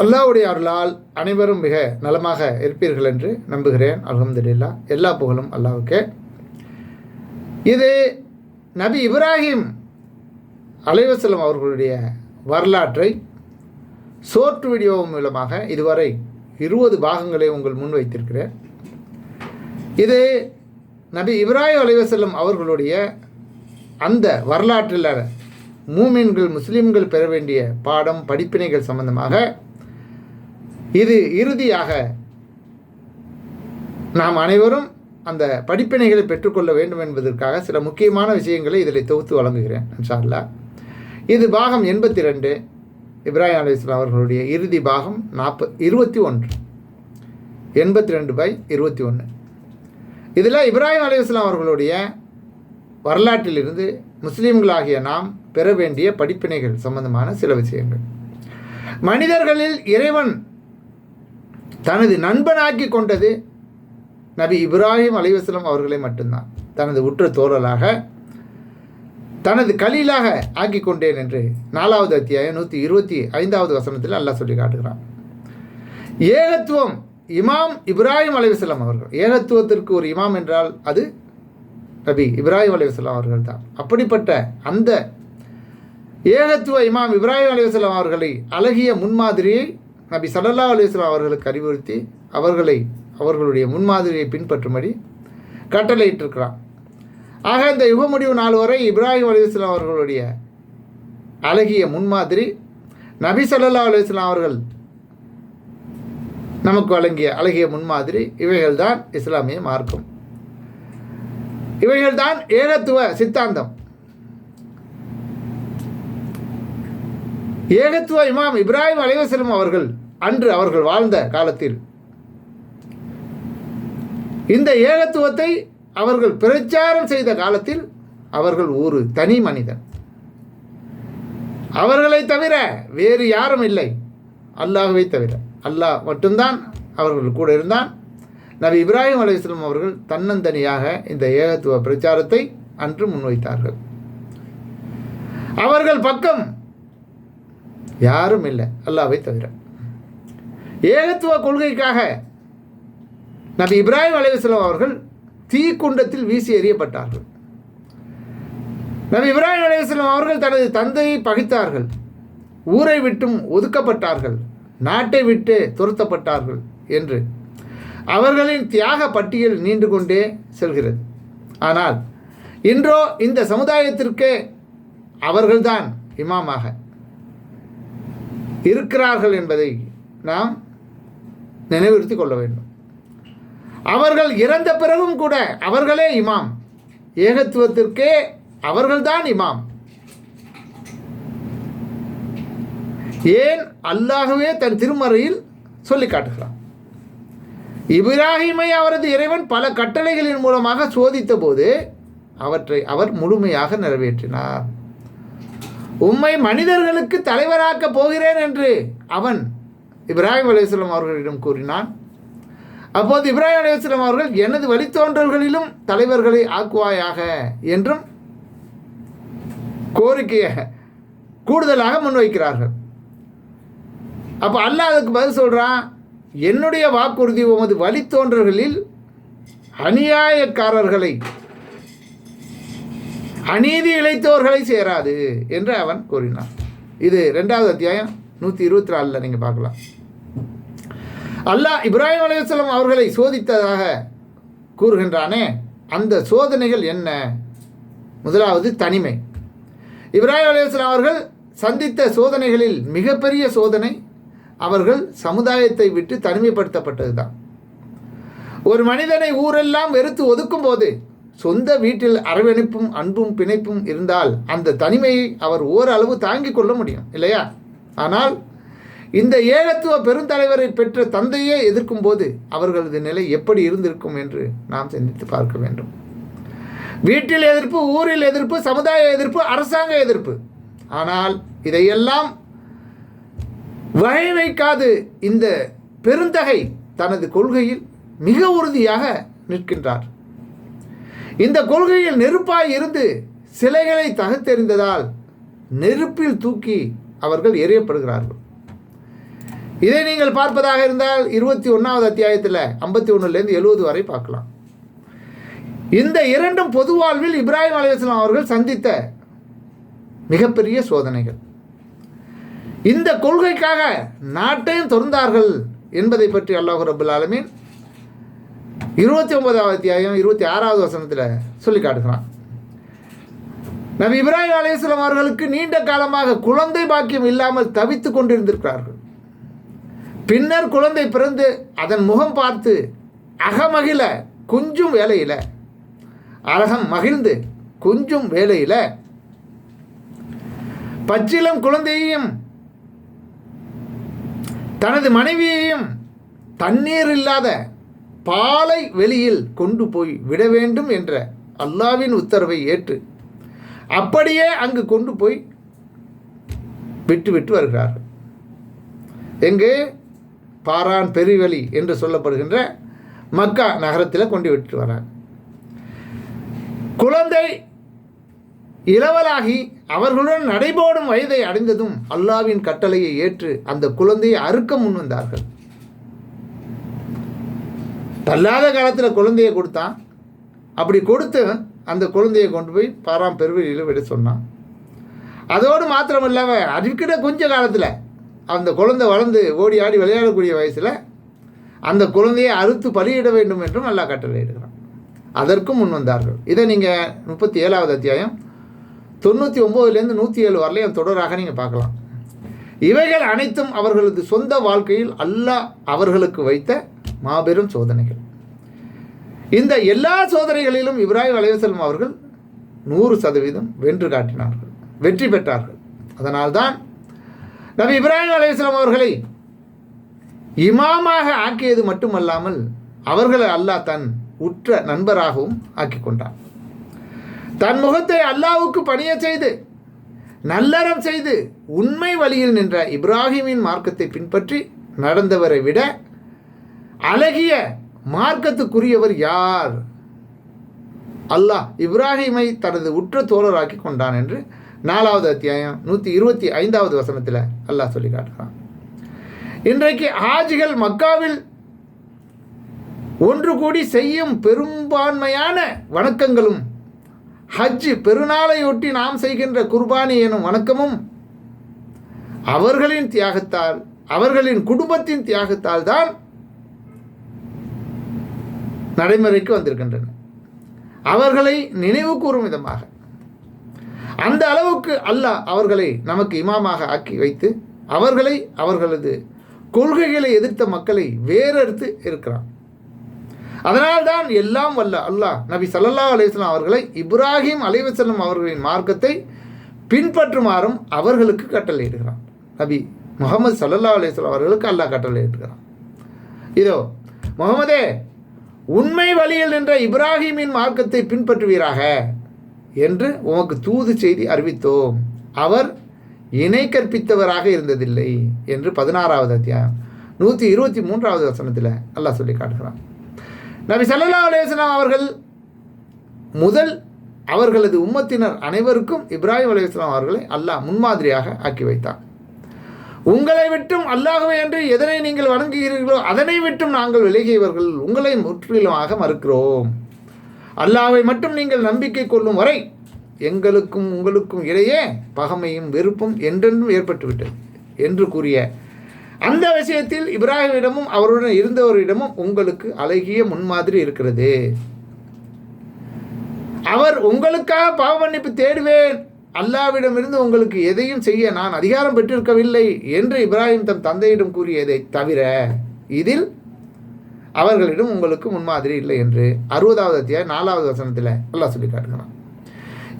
அல்லாவுடைய அருளால் அனைவரும் மிக நலமாக இருப்பீர்கள் என்று நம்புகிறேன். அல்ஹம்துலில்லா எல்லா புகழும் அல்லாவுக்கே இது நபி இப்ராஹிம் அலைவசலம் அவர்களுடைய வரலாற்றை ஷோர்ட் வீடியோ மூலமாக இதுவரை இருபது பாகங்களை உங்கள் முன் வைத்திருக்கிறேன். இது நபி இப்ராஹிம் அலைவசல்லம் அவர்களுடைய அந்த வரலாற்றில் மூமின்கள் முஸ்லீம்கள் பெற வேண்டிய பாடம் படிப்பினைகள் சம்பந்தமாக இது இறுதியாக நாம் அனைவரும் அந்த படிப்பினைகளை பெற்றுக்கொள்ள வேண்டும் என்பதற்காக சில முக்கியமான விஷயங்களை இதில் தொகுத்து வழங்குகிறேன் இன்ஷா இது பாகம் எண்பத்தி ரெண்டு இப்ராஹிம் அலையாம் அவர்களுடைய இறுதி பாகம் நாற்ப இருபத்தி ஒன்று. எண்பத்தி ரெண்டு பை இருபத்தி ஒன்று. இதில் இப்ராஹிம் அலையாம் அவர்களுடைய வரலாற்றிலிருந்து முஸ்லீம்களாகிய நாம் பெற வேண்டிய படிப்பினைகள் சம்பந்தமான சில விஷயங்கள். மனிதர்களில் இறைவன் தனது நண்பனாக்கி கொண்டது நபி இப்ராஹிம் அலைவாஸ்லம் அவர்களை மட்டும்தான். தனது உற்ற தோழலாக தனது கலீலாக ஆக்கி கொண்டேன் என்று நாலாவது அத்தியாயம் நூற்றி இருபத்தி ஐந்தாவது வசனத்தில் அல்லாஹ் சொல்லி காட்டுகிறான். ஏகத்துவம் இமாம் இப்ராஹிம் அலைவாஸ்லாம் அவர்கள். ஏகத்துவத்திற்கு ஒரு இமாம் என்றால் அது நபி இப்ராஹிம் அலைவாஸ்லாம் அவர்கள் தான் அப்படிப்பட்ட அந்த ஏகத்துவ இமாம் இப்ராஹிம் அலைவாஸ்லாம் அவர்களை அழகிய முன்மாதிரியை நபி சல்லல்லா அலுவலாம் அவர்களுக்கு அறிவுறுத்தி அவர்களை அவர்களுடைய முன்மாதிரியை பின்பற்றும்படி கட்டளையிட்டிருக்கிறான். ஆக இந்த யுக முடிவு நாள் வரை இப்ராஹிம் அலுவலாம் அவர்களுடைய அழகிய முன்மாதிரி நபி சல்லல்லா அலுவலாம் அவர்கள் நமக்கு வழங்கிய அழகிய முன்மாதிரி இவைகள்தான் இஸ்லாமிய மார்க்கம். இவைகள்தான் ஏகத்துவ சித்தாந்தம். ஏகத்துவ இமாம் இப்ராஹிம் அலைவசலம் அவர்கள் அன்று அவர்கள் வாழ்ந்த காலத்தில் இந்த ஏகத்துவத்தை அவர்கள் பிரச்சாரம் செய்த காலத்தில் அவர்கள் ஒரு தனி மனிதன். அவர்களை தவிர வேறு யாரும் இல்லை. அல்லாஹுவை தவிர. அல்லாஹ் மட்டும்தான் அவர்கள் கூட இருந்தான். நபி இப்ராஹிம் அலையம் அவர்கள் தன்னந்தனியாக இந்த ஏகத்துவ பிரச்சாரத்தை அன்று முன்வைத்தார்கள். அவர்கள் பக்கம் யாரும் இல்லை அல்லாவை தவிர. ஏகத்துவ கொள்கைக்காக நபி இப்ராஹிம் அலைவாஸ்லாம் அவர்கள் தீக்குண்டத்தில் வீசி எறியப்பட்டார்கள். நபி இப்ராஹிம் அலைவாஸ்லாம் அவர்கள் தனது தந்தையை பகைத்தார்கள். ஊரை விட்டும் ஒதுக்கப்பட்டார்கள். நாட்டை விட்டு துரத்தப்பட்டார்கள் என்று அவர்களின் தியாக பட்டியல் நீண்டு கொண்டே செல்கிறது. ஆனால் இன்றோ இந்த சமுதாயத்திற்கே அவர்கள்தான் இமாமாக இருக்கிறார்கள் என்பதை நாம் நினைவுறுத்தி கொள்ள வேண்டும். அவர்கள் இறந்த பிறகும் கூட அவர்களே இமாம். ஏகத்துவத்திற்கே அவர்கள்தான் இமாம். ஏன் அல்லாகவே தன் திருமறையில் சொல்லி காட்டுகிறான்? இப்ராஹிமை அவரது இறைவன் பல கட்டளைகளின் மூலமாக சோதித்த போது அவற்றை அவர் முழுமையாக நிறைவேற்றினார். உம்மை மனிதர்களுக்கு தலைவராக்கப் போகிறேன் என்று அவன் இப்ராஹிம் அலையாம் அவர்களிடம் கூறினான். அப்போது இப்ராஹிம் அலையாம் அவர்கள் எனது வழித்தோன்றல்களிலும் தலைவர்களை ஆக்குவாயாக என்றும் கோரிக்கையை கூடுதலாக முன்வைக்கிறார்கள். அப்போ அல்லாஹ் அதுக்கு பதில் சொல்கிறான் என்னுடைய வாக்குறுதி உமது வழித்தோன்றல்களில் அநியாயக்காரர்களை அநீதி இழைத்தோர்களை சேராது என்று அவன் கூறினான். இது ரெண்டாவது அத்தியாயம் நூற்றி இருபத்தி நாலில் நீங்கள் பார்க்கலாம். அல்லாஹ் இப்ராஹிம் அலையாம் அவர்களை சோதித்ததாக கூறுகின்றானே அந்த சோதனைகள் என்ன? முதலாவது தனிமை. இப்ராஹிம் அலையாம் அவர்கள் சந்தித்த சோதனைகளில் மிகப்பெரிய சோதனை அவர்கள் சமுதாயத்தை விட்டு தனிமைப்படுத்தப்பட்டது தான் ஒரு மனிதனை ஊரெல்லாம் வெறுத்து ஒதுக்கும் போது சொந்த வீட்டில் அரவணைப்பும் அன்பும் பிணைப்பும் இருந்தால் அந்த தனிமையை அவர் ஓரளவு தாங்கிக் கொள்ள முடியும் இல்லையா? ஆனால் இந்த ஏழத்துவ பெருந்தலைவரை பெற்ற தந்தையே எதிர்க்கும் போது அவர்களது நிலை எப்படி இருந்திருக்கும் என்று நாம் சிந்தித்து பார்க்க வேண்டும். வீட்டில் எதிர்ப்பு ஊரில் எதிர்ப்பு சமுதாய எதிர்ப்பு அரசாங்க எதிர்ப்பு. ஆனால் இதையெல்லாம் வகை வைக்காது இந்த பெருந்தகை தனது கொள்கையில் மிக உறுதியாக நிற்கின்றார். இந்த கொள்கையில் நெருப்பாய் இருந்து சிலைகளை தகத்தெறிந்ததால் நெருப்பில் தூக்கி அவர்கள் எறியப்படுகிறார்கள். இதை நீங்கள் பார்ப்பதாக இருந்தால் இருபத்தி ஒன்றாவது அத்தியாயத்தில் ஐம்பத்தி ஒன்றுலேருந்து எழுபது வரை பார்க்கலாம். இந்த இரண்டும் பொது வாழ்வில் இப்ராஹிம் அலையாஸ்லாம் அவர்கள் சந்தித்த மிகப்பெரிய சோதனைகள். இந்த கொள்கைக்காக நாட்டையும் திறந்தார்கள் என்பதை பற்றி அல்லாஹு ரபுல் ஆலமீன் இருபத்தி ஒன்பதாவது அத்தியாயம் இருபத்தி ஆறாவது வசனத்தில் சொல்லி காட்டுகிறான். நபி இப்ராஹிம் அலையாஸ்லாம் அவர்களுக்கு நீண்ட காலமாக குழந்தை பாக்கியம் இல்லாமல் தவித்து கொண்டிருந்திருக்கிறார்கள். பின்னர் குழந்தை பிறந்து அதன் முகம் பார்த்து அகமகிழ கொஞ்சம் வேலையில். அழகம் மகிழ்ந்து கொஞ்சம் வேலையில். பச்சிலம் குழந்தையையும் தனது மனைவியையும் தண்ணீர் இல்லாத பாலை வெளியில் கொண்டு போய் விட வேண்டும் என்ற அல்லாவின் உத்தரவை ஏற்று அப்படியே அங்கு கொண்டு போய் விட்டு விட்டு வருகிறார்கள். எங்கே? பாரான் பெருவெளி என்று சொல்லப்படுகின்ற மக்கா நகரத்தில் கொண்டு விட்டு வரார். குழந்தை இளவலாகி அவர்களுடன் நடைபோடும் வயதை அடைந்ததும் அல்லாவின் கட்டளையை ஏற்று அந்த குழந்தையை அறுக்க முன் வந்தார்கள் தள்ளாத காலத்தில் குழந்தையை கொடுத்தான் அப்படி கொடுத்து அந்த குழந்தையை கொண்டு போய் பாராம் பெருவெளியில் விட சொன்னான். அதோடு மாத்திரம் இல்லாமல் அதுக்கிட்ட கொஞ்ச காலத்தில் அந்த குழந்தை வளர்ந்து ஓடி ஆடி விளையாடக்கூடிய வயசில் அந்த குழந்தையை அறுத்து பலியிட வேண்டும் என்றும் நல்லா கட்டளை எடுக்கிறான் அதற்கும் முன் வந்தார்கள் இதை நீங்கள் முப்பத்தி ஏழாவது அத்தியாயம் தொண்ணூற்றி ஒம்போதுலேருந்து நூற்றி ஏழு வரலையும் தொடராக நீங்கள் பார்க்கலாம். இவைகள் அனைத்தும் அவர்களது சொந்த வாழ்க்கையில் அல்லாஹ் அவர்களுக்கு வைத்த மாபெரும் சோதனைகள். இந்த எல்லா சோதனைகளிலும் இப்ராஹிம் அலைவசல்லம் அவர்கள் நூறு சதவீதம் வென்று காட்டினார்கள் வெற்றி பெற்றார்கள். அதனால்தான் நபி இப்ராஹிம் அலைவசலம் அவர்களை இமாமாக ஆக்கியது மட்டுமல்லாமல் அவர்களை அல்லாஹ் தன் உற்ற நண்பராகவும் ஆக்கி கொண்டான். தன் முகத்தை அல்லாவுக்கு பணிய செய்து நல்லறம் செய்து உண்மை வழியில் நின்ற இப்ராஹிமின் மார்க்கத்தை பின்பற்றி நடந்தவரை விட அழகிய மார்க்கத்துக்குரியவர் யார்? அல்லாஹ் இப்ராஹிமை தனது உற்ற தோழராக்கி கொண்டான் என்று நாலாவது அத்தியாயம் நூற்றி இருபத்தி ஐந்தாவது வசனத்தில் அல்லாஹ் சொல்லி காட்டுறான் இன்றைக்கு ஹாஜிகள் மக்காவில் ஒன்று கூடி செய்யும் பெரும்பான்மையான வணக்கங்களும் ஹஜ் பெருநாளையொட்டி நாம் செய்கின்ற குர்பானி எனும் வணக்கமும் அவர்களின் தியாகத்தால் அவர்களின் குடும்பத்தின் தியாகத்தால் தான் நடைமுறைக்கு வந்திருக்கின்றன. அவர்களை நினைவு கூறும் விதமாக. அந்த அளவுக்கு அல்லாஹ் அவர்களை நமக்கு இமாமாக ஆக்கி வைத்து அவர்களை அவர்களது கொள்கைகளை எதிர்த்த மக்களை வேறெடுத்து இருக்கிறான். அதனால்தான் எல்லாம் வல்ல அல்லாஹ் நபி சல்லல்லா அலிஸ்லாம் அவர்களை இப்ராஹிம் அலைவசல்லம் அவர்களின் மார்க்கத்தை பின்பற்றுமாறும் அவர்களுக்கு கட்டளையிடுகிறான் நபி முகமது சல்லல்லா அலிஸ்லாம் அவர்களுக்கு அல்லாஹ் கட்டளையிடுகிறான் இதோ முகமதே உண்மை வழியில் நின்ற இப்ராஹிமின் மார்க்கத்தை பின்பற்றுவீராக என்று உமக்கு தூது செய்தி அறிவித்தோம். அவர் இணை கற்பித்தவராக இருந்ததில்லை என்று பதினாறாவது அத்தியாயம் நூற்றி இருபத்தி மூன்றாவது வசனத்தில் அல்லாஹ் சொல்லி காட்டுகிறான். நபி சல்லா அலேஸ்லாம் அவர்கள் முதல் அவர்களது உம்மத்தினர் அனைவருக்கும் இப்ராஹிம் அலையாம் அவர்களை அல்லாஹ் முன்மாதிரியாக ஆக்கி வைத்தார் உங்களை விட்டும் அல்லாகவே என்று எதனை நீங்கள் வணங்குகிறீர்களோ அதனை விட்டும் நாங்கள் விலகியவர்கள் உங்களை முற்றிலுமாக மறுக்கிறோம். அல்லாவை மட்டும் நீங்கள் நம்பிக்கை கொள்ளும் வரை எங்களுக்கும் உங்களுக்கும் இடையே பகமையும் வெறுப்பும் என்றென்றும் ஏற்பட்டுவிட்டது என்று கூறிய அந்த விஷயத்தில் இப்ராஹிமிடமும் அவருடன் இருந்தவரிடமும் உங்களுக்கு அழகிய முன்மாதிரி இருக்கிறது. அவர் உங்களுக்காக பாவ மன்னிப்பு தேடுவேன். அல்லாவிடமிருந்து உங்களுக்கு எதையும் செய்ய நான் அதிகாரம் பெற்றிருக்கவில்லை என்று இப்ராஹிம் தம் தந்தையிடம் கூறியதை தவிர இதில் அவர்களிடம் உங்களுக்கு முன்மாதிரி இல்லை என்று அறுபதாவது அத்தியாய நாலாவது வசனத்தில் நல்லா சொல்லி காட்டுகிறான்.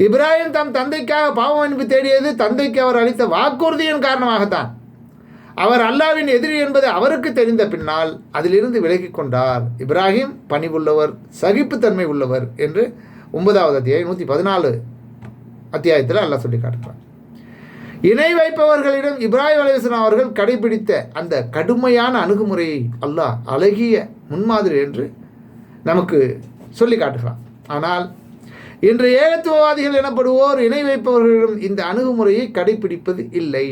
இப்ராஹிம் தம் தந்தைக்காக பாவ மன்னிப்பு தேடியது தந்தைக்கு அவர் அளித்த வாக்குறுதியின் காரணமாகத்தான். அவர் அல்லாவின் எதிரி என்பது அவருக்கு தெரிந்த பின்னால் அதிலிருந்து விலகி கொண்டார். இப்ராஹிம் பணிவுள்ளவர் சகிப்புத்தன்மை உள்ளவர் என்று ஒன்பதாவது அத்தியாயம் நூற்றி பதினாலு அத்தியாயத்தில் அல்லாஹ் சொல்லி காட்டுறார் இணை வைப்பவர்களிடம் இப்ராஹிம் அலையாம் அவர்கள் கடைபிடித்த அந்த கடுமையான அணுகுமுறையை அல்லாஹ் அழகிய முன்மாதிரி என்று நமக்கு சொல்லி காட்டுகிறான். ஆனால் இன்று ஏகத்துவவாதிகள் எனப்படுவோர் இணை வைப்பவர்களிடம் இந்த அணுகுமுறையை கடைபிடிப்பது இல்லை.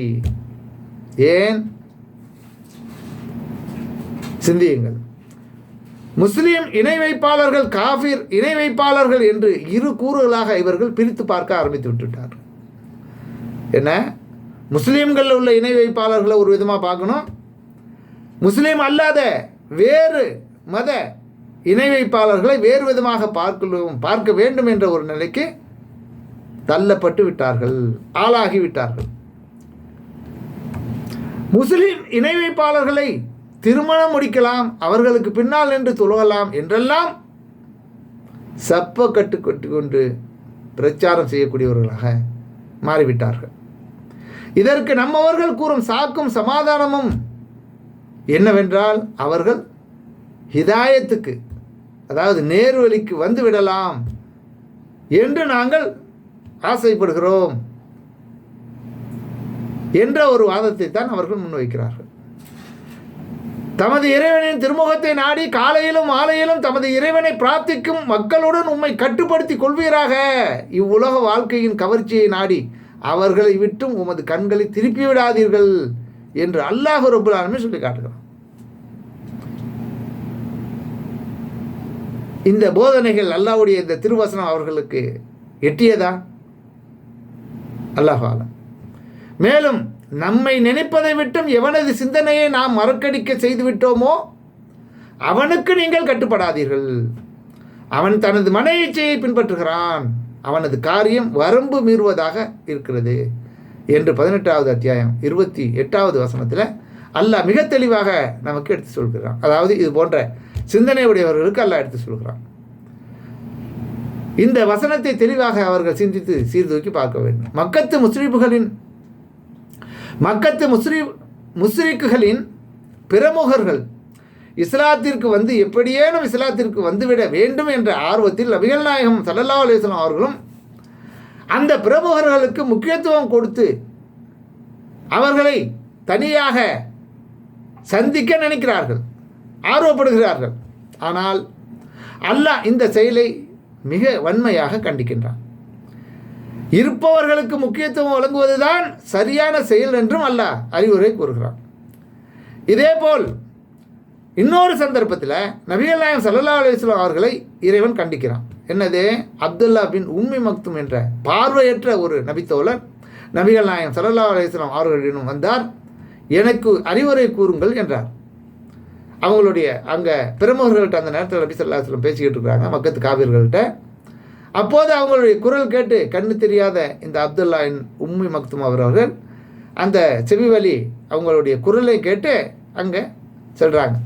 ஏன்? சிந்தியுங்கள். முஸ்லீம் இணை வைப்பாளர்கள் காஃபிர் இணை வைப்பாளர்கள் என்று இரு கூறுகளாக இவர்கள் பிரித்து பார்க்க ஆரம்பித்து விட்டுட்டார். என்ன? முஸ்லீம்களில் உள்ள இணை வைப்பாளர்களை ஒரு விதமாக பார்க்கணும். முஸ்லீம் அல்லாத வேறு மத இணை வைப்பாளர்களை வேறு விதமாக பார்க்க பார்க்க வேண்டும் என்ற ஒரு நிலைக்கு தள்ளப்பட்டு விட்டார்கள் ஆளாகி விட்டார்கள். முஸ்லிம் இணை வைப்பாளர்களை திருமணம் முடிக்கலாம் அவர்களுக்கு பின்னால் நின்று துலகலாம் என்றெல்லாம் சப்ப கட்டு கொண்டு பிரச்சாரம் செய்யக்கூடியவர்களாக மாறிவிட்டார்கள். இதற்கு நம்மவர்கள் கூறும் சாக்கும் சமாதானமும் என்னவென்றால் அவர்கள் ஹிதாயத்துக்கு அதாவது நேர்வழிக்கு வந்து விடலாம் என்று நாங்கள் ஆசைப்படுகிறோம் என்ற ஒரு வாதத்தை தான் அவர்கள் முன்வைக்கிறார்கள். தமது இறைவனின் திருமுகத்தை நாடி காலையிலும் மாலையிலும் தமது இறைவனை பிரார்த்திக்கும் மக்களுடன் உம்மை கட்டுப்படுத்தி கொள்வீராக. இவ்வுலக வாழ்க்கையின் கவர்ச்சியை நாடி அவர்களை விட்டும் உமது கண்களை திருப்பி விடாதீர்கள் என்று அல்லாஹ் ரபுல் சொல்லி காட்டுகிறான். இந்த போதனைகள் அல்லாவுடைய இந்த திருவசனம் அவர்களுக்கு எட்டியதா? அல்லாஹ் மேலும் நம்மை நினைப்பதை விட்டும் எவனது சிந்தனையை நாம் மறக்கடிக்க செய்துவிட்டோமோ அவனுக்கு நீங்கள் கட்டுப்படாதீர்கள். அவன் தனது மன இச்சையை பின்பற்றுகிறான். அவனது காரியம் வரம்பு மீறுவதாக இருக்கிறது என்று பதினெட்டாவது அத்தியாயம் இருபத்தி எட்டாவது வசனத்தில் அல்லாஹ் மிக தெளிவாக நமக்கு எடுத்து சொல்கிறான். அதாவது இது போன்ற சிந்தனை உடையவர்களுக்கு அல்லாஹ் எடுத்து சொல்கிறான். இந்த வசனத்தை தெளிவாக அவர்கள் சிந்தித்து சீர்தூக்கி பார்க்க வேண்டும். மக்கத்து முஸ்லீம்களின் மக்கத்து முஸ்லி முஸ்லிக்குகளின் பிரமுகர்கள் இஸ்லாத்திற்கு வந்து எப்படியேனும் இஸ்லாத்திற்கு வந்துவிட வேண்டும் என்ற ஆர்வத்தில் நபிகள் நாயகம் சல்லல்லா அலிஸ்லாம் அவர்களும் அந்த பிரமுகர்களுக்கு முக்கியத்துவம் கொடுத்து அவர்களை தனியாக சந்திக்க நினைக்கிறார்கள் ஆர்வப்படுகிறார்கள். ஆனால் அல்லாஹ் இந்த செயலை மிக வன்மையாக கண்டிக்கின்றான். இருப்பவர்களுக்கு முக்கியத்துவம் வழங்குவதுதான் சரியான செயல் என்றும் அல்ல அறிவுரை கூறுகிறான். இதேபோல் இன்னொரு சந்தர்ப்பத்தில் நபிகள் நாயம் சல்லா அலுவலாம் அவர்களை இறைவன் கண்டிக்கிறான். என்னது? அப்துல்லா பின் உம்மி மக்தும் என்ற பார்வையற்ற ஒரு நபித்தோழர் நபிகள் நாயம் சல்லா அலுவலாம் அவர்களிடம் வந்தார். எனக்கு அறிவுரை கூறுங்கள் என்றார். அவங்களுடைய அங்கே பிரமுகர்கள்ட்ட அந்த நேரத்தில் நபி சொல்லா சொல்லம் பேசிக்கிட்டு இருக்கிறாங்க மக்கத்து காவிர்கள்ட்ட அப்போது அவங்களுடைய குரல் கேட்டு கண்ணு தெரியாத இந்த அப்துல்லாவின் உம்மி மக்தும் அவர்கள் அந்த செவிவலி அவங்களுடைய குரலை கேட்டு அங்கே செல்கிறாங்க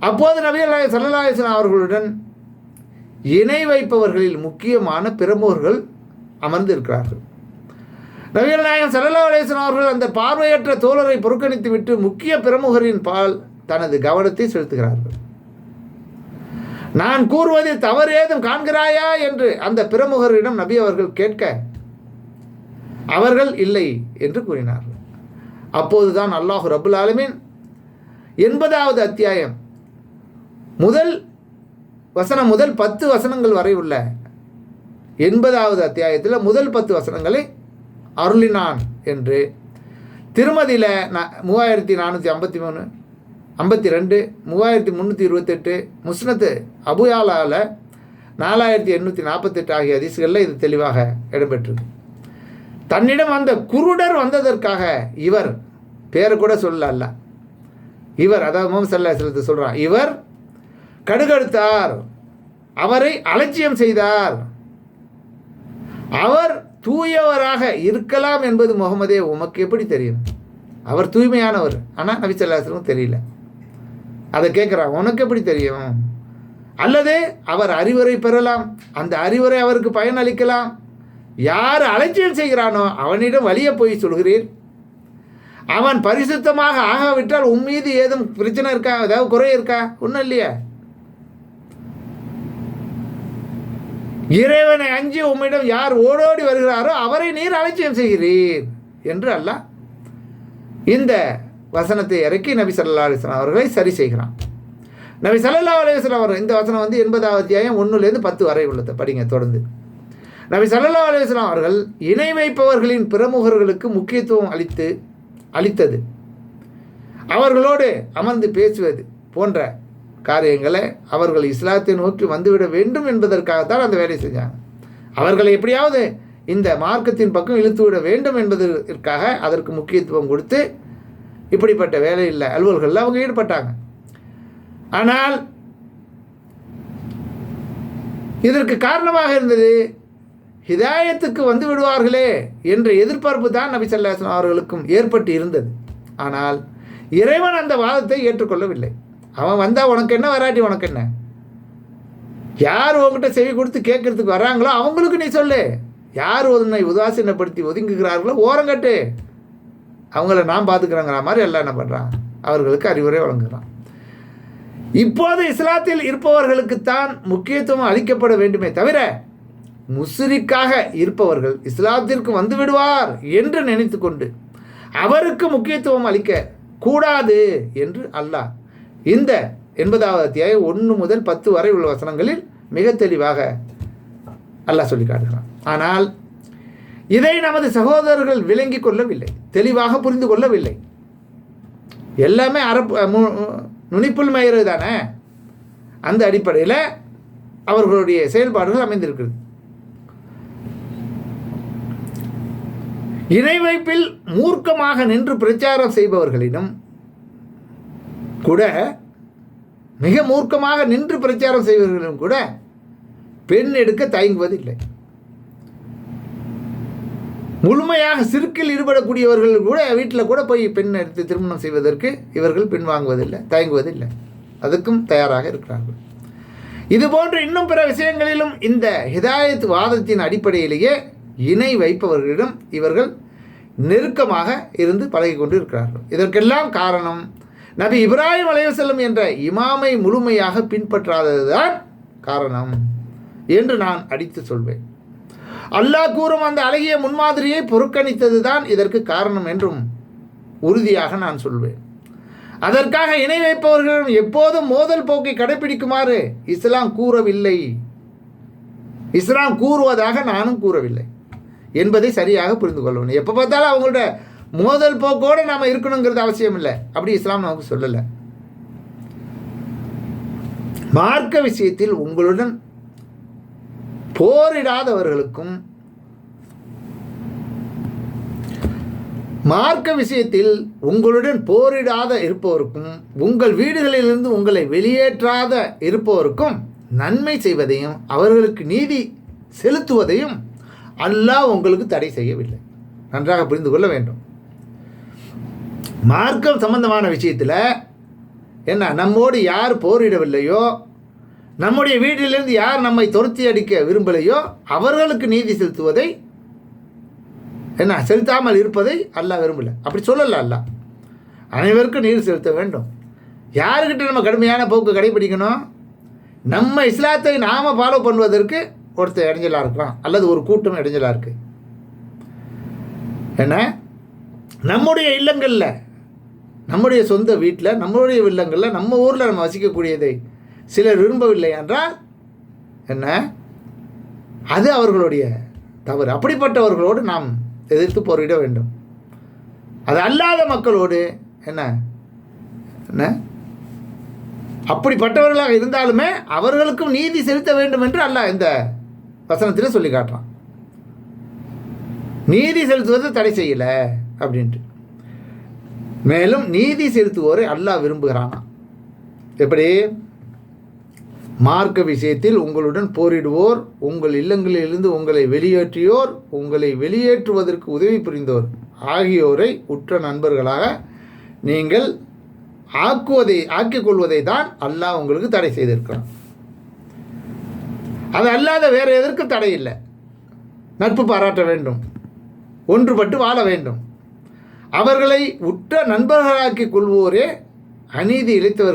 அப்போது நபியல்லாய் நாயகம் அவர்களுடன் இணை வைப்பவர்களில் முக்கியமான பிரமுகர்கள் அமர்ந்திருக்கிறார்கள். நபிகள் நாயகம் சல்லல்லா அலிஸ்லாம் அவர்கள் அந்த பார்வையற்ற தோழரை புறக்கணித்து விட்டு முக்கிய பிரமுகரின் பால் தனது கவனத்தை செலுத்துகிறார்கள். நான் கூறுவதில் தவறு ஏதும் காண்கிறாயா என்று அந்த பிரமுகரிடம் நபி அவர்கள் கேட்க அவர்கள் இல்லை என்று கூறினார்கள். அப்போதுதான் அல்லாஹு ரபுல் ஆலமீன் எண்பதாவது அத்தியாயம் முதல் வசனம் முதல் பத்து வசனங்கள் வரை உள்ள எண்பதாவது அத்தியாயத்தில் முதல் பத்து வசனங்களை அருளினான் என்று. திருமதியில் ந மூவாயிரத்தி நானூற்றி ஐம்பத்தி மூணு ஐம்பத்தி ரெண்டு மூவாயிரத்தி முந்நூற்றி இருபத்தெட்டு முஸ்னத்து அபுயாலாவில் நாலாயிரத்தி எண்ணூற்றி நாற்பத்தெட்டு ஆகிய அதிசுகளில் இது தெளிவாக இடம்பெற்றிருக்கு. தன்னிடம் அந்த குருடர் வந்ததற்காக இவர் பேரை கூட சொல்ல அல்ல. இவர் அதாவது முகமது சல்லா செல்லத்து சொல்கிறான் இவர் கடுகடுத்தார் அவரை அலட்சியம் செய்தார். அவர் தூயவராக இருக்கலாம் என்பது முகமதே உமக்கு எப்படி தெரியும்? அவர் தூய்மையானவர் ஆனால் நபிசல்லாஸ்லும் தெரியல. அதை கேட்குறான் உனக்கு எப்படி தெரியும்? அல்லது அவர் அறிவுரை பெறலாம் அந்த அறிவுரை அவருக்கு பயனளிக்கலாம் யார் அலட்சியம் செய்கிறானோ அவனிடம் வழியை போய் சொல்கிறீர். அவன் பரிசுத்தமாக ஆகாவிட்டால் உன் மீது ஏதும் பிரச்சனை இருக்கா? ஏதாவது குறை இருக்கா? ஒன்றும் இல்லையா. இறைவனை அஞ்சி உம்மிடம் யார் ஓடோடி வருகிறாரோ அவரை நீர் அலட்சியம் செய்கிறீர் என்று அல்லாஹ் இந்த வசனத்தை இறக்கி நபி சல்லா அலிஸ்லாம் அவர்களை சரி செய்கிறான். நபி சல்லா அலைஹி அவர்கள் இந்த வசனம் வந்து எண்பதாவது அத்தியாயம் ஒன்றுலேருந்து பத்து வரை உள்ளது. படிங்க தொடர்ந்து. நபி சல்லா அலுவலாம் அவர்கள் இணை வைப்பவர்களின் பிரமுகர்களுக்கு முக்கியத்துவம் அளித்து அளித்தது. அவர்களோடு அமர்ந்து பேசுவது போன்ற காரியங்களை அவர்கள் இஸ்லாத்தை நோக்கி வந்துவிட வேண்டும் என்பதற்காகத்தான் அந்த வேலையை செஞ்சாங்க. அவர்களை எப்படியாவது இந்த மார்க்கத்தின் பக்கம் இழுத்து விட வேண்டும் என்பதற்காக அதற்கு முக்கியத்துவம் கொடுத்து இப்படிப்பட்ட வேலையில் அலுவல்களில் அவங்க ஈடுபட்டாங்க. ஆனால் இதற்கு காரணமாக இருந்தது ஹிதாயத்துக்கு வந்து விடுவார்களே என்ற எதிர்பார்ப்பு தான் நபி ஸல்லல்லாஹு அவர்களுக்கும் ஏற்பட்டு இருந்தது. ஆனால் இறைவன் அந்த வாதத்தை ஏற்றுக்கொள்ளவில்லை. அவன் வந்தால் உனக்கு என்ன வராட்டி உனக்கு என்ன? யார் உங்ககிட்ட செவி கொடுத்து கேட்கறதுக்கு வராங்களோ அவங்களுக்கு நீ சொல்லு. யார் உன்னை உதாசீனப்படுத்தி ஒதுங்குகிறார்களோ ஓரங்கட்டு. அவங்கள நான் பார்த்துக்கிறேங்கிற மாதிரி எல்லாம் என்ன பண்ணுறான் அவர்களுக்கு அறிவுரை வழங்குகிறான் இப்போது இஸ்லாத்தில் இருப்பவர்களுக்குத்தான் முக்கியத்துவம் அளிக்கப்பட வேண்டுமே தவிர முஸ்ரிக்காக இருப்பவர்கள் இஸ்லாத்திற்கு வந்து விடுவார் என்று நினைத்து கொண்டு அவருக்கு முக்கியத்துவம் அளிக்க கூடாது என்று அல்லாஹ் இந்த எண்பதாவது அத்தியாயம் ஒன்று முதல் பத்து வரை உள்ள வசனங்களில் மிக தெளிவாக அல்லாஹ் சொல்லி காட்டுகிறான். ஆனால் இதை நமது சகோதரர்கள் விளங்கி கொள்ளவில்லை தெளிவாக புரிந்து கொள்ளவில்லை. எல்லாமே அரப்பு மு- நுனிப்புல் மயிறு தானே? அந்த அடிப்படையில் அவர்களுடைய செயல்பாடுகள் அமைந்திருக்கிறது. இணை வைப்பில் மூர்க்கமாக நின்று பிரச்சாரம் செய்பவர்களிடம் கூட மிக மூர்க்கமாக நின்று பிரச்சாரம் செய்பவர்களிடம் கூட பெண் எடுக்க தயங்குவதில்லை. முழுமையாக சிறுக்கில் ஈடுபடக்கூடியவர்கள் கூட வீட்டில் கூட போய் பெண் எடுத்து திருமணம் செய்வதற்கு இவர்கள் பின்வாங்குவதில்லை தயங்குவதில்லை. அதுக்கும் தயாராக இருக்கிறார்கள். இது போன்ற இன்னும் பிற விஷயங்களிலும் இந்த ஹிதாயத் வாதத்தின் அடிப்படையிலேயே இணை வைப்பவர்களிடம் இவர்கள் நெருக்கமாக இருந்து பழகி கொண்டு இருக்கிறார்கள் இதற்கெல்லாம் காரணம் நபி இப்ராஹிம் அலைவசல்லம் என்ற இமாமை முழுமையாக பின்பற்றாததுதான் காரணம் என்று நான் அடித்து சொல்வேன். அல்லாஹ் கூறும் அந்த அழகிய முன்மாதிரியை புறக்கணித்தது தான் இதற்கு காரணம் என்றும் உறுதியாக நான் சொல்வேன். அதற்காக இணை வைப்பவர்களும் எப்போதும் மோதல் போக்கை கடைபிடிக்குமாறு இஸ்லாம் கூறவில்லை. இஸ்லாம் கூறுவதாக நானும் கூறவில்லை என்பதை சரியாக புரிந்து கொள்ளணும். எப்போ பார்த்தாலும் அவங்களோட மோதல் போக்கோடு நாம் இருக்கணுங்கிறது அவசியம் இல்லை அப்படி இஸ்லாம் நமக்கு சொல்லலை. மார்க்க விஷயத்தில் உங்களுடன் போரிடாதவர்களுக்கும் மார்க்க விஷயத்தில் உங்களுடன் போரிடாத இருப்பவருக்கும் உங்கள் வீடுகளிலிருந்து உங்களை வெளியேற்றாத இருப்பவருக்கும் நன்மை செய்வதையும் அவர்களுக்கு நீதி செலுத்துவதையும் அல்லாஹ் உங்களுக்கு தடை செய்யவில்லை. நன்றாக புரிந்து கொள்ள வேண்டும். மார்க்கம் சம்பந்தமான விஷயத்தில் என்ன நம்மோடு யார் போரிடவில்லையோ நம்முடைய வீட்டிலிருந்து யார் நம்மை துரத்தி அடிக்க விரும்பலையோ அவர்களுக்கு நீதி செலுத்துவதை என்ன செலுத்தாமல் இருப்பதை அல்லாஹ் விரும்பலை. அப்படி சொல்லல அல்லா அனைவருக்கும் நீர் செலுத்த வேண்டும். யாருக்கிட்ட நம்ம கடுமையான போக்கு கடைபிடிக்கணும்? நம்ம இஸ்லாத்தை நாம் ஃபாலோ பண்ணுவதற்கு ஒருத்தர் இடைஞ்சலாக இருக்கலாம். அல்லது ஒரு கூட்டம் இடைஞ்சலாக இருக்கு. என்ன? நம்முடைய இல்லங்களில் நம்முடைய சொந்த வீட்டில் நம்முடைய இல்லங்களில் நம்ம ஊரில் நம்ம வசிக்கக்கூடியதை சிலர் விரும்பவில்லை என்றால் என்ன? அது அவர்களுடைய தவறு. அப்படிப்பட்டவர்களோடு நாம் எதிர்த்து போரிட வேண்டும். அது அல்லாத மக்களோடு என்ன? என்ன? அப்படிப்பட்டவர்களாக இருந்தாலுமே அவர்களுக்கும் நீதி செலுத்த வேண்டும் என்று அல்லாஹ் இந்த வசனத்தில் சொல்லி காட்டுறான். நீதி செலுத்துவது தடை செய்யலை அப்படின்ட்டு. மேலும் நீதி செலுத்துவோரை அல்லாஹ் விரும்புகிறானா எப்படி? மார்க்க விஷயத்தில் உங்களுடன் போரிடுவோர் உங்கள் இல்லங்களிலிருந்து உங்களை வெளியேற்றியோர் உங்களை வெளியேற்றுவதற்கு உதவி புரிந்தோர் ஆகியோரை உற்ற நண்பர்களாக நீங்கள் ஆக்குவதை ஆக்கிக் கொள்வதை தான் அல்லாஹ் உங்களுக்கு தடை செய்திருக்கிறான். அது அல்லாத வேறு எதற்கும் தடை இல்லை. நட்பு பாராட்ட வேண்டும். ஒன்றுபட்டு வாழ வேண்டும். அவர்களை உற்ற நண்பர்களாக்கிக் கொள்வோரே அநீதி இழைத்தவர்கள்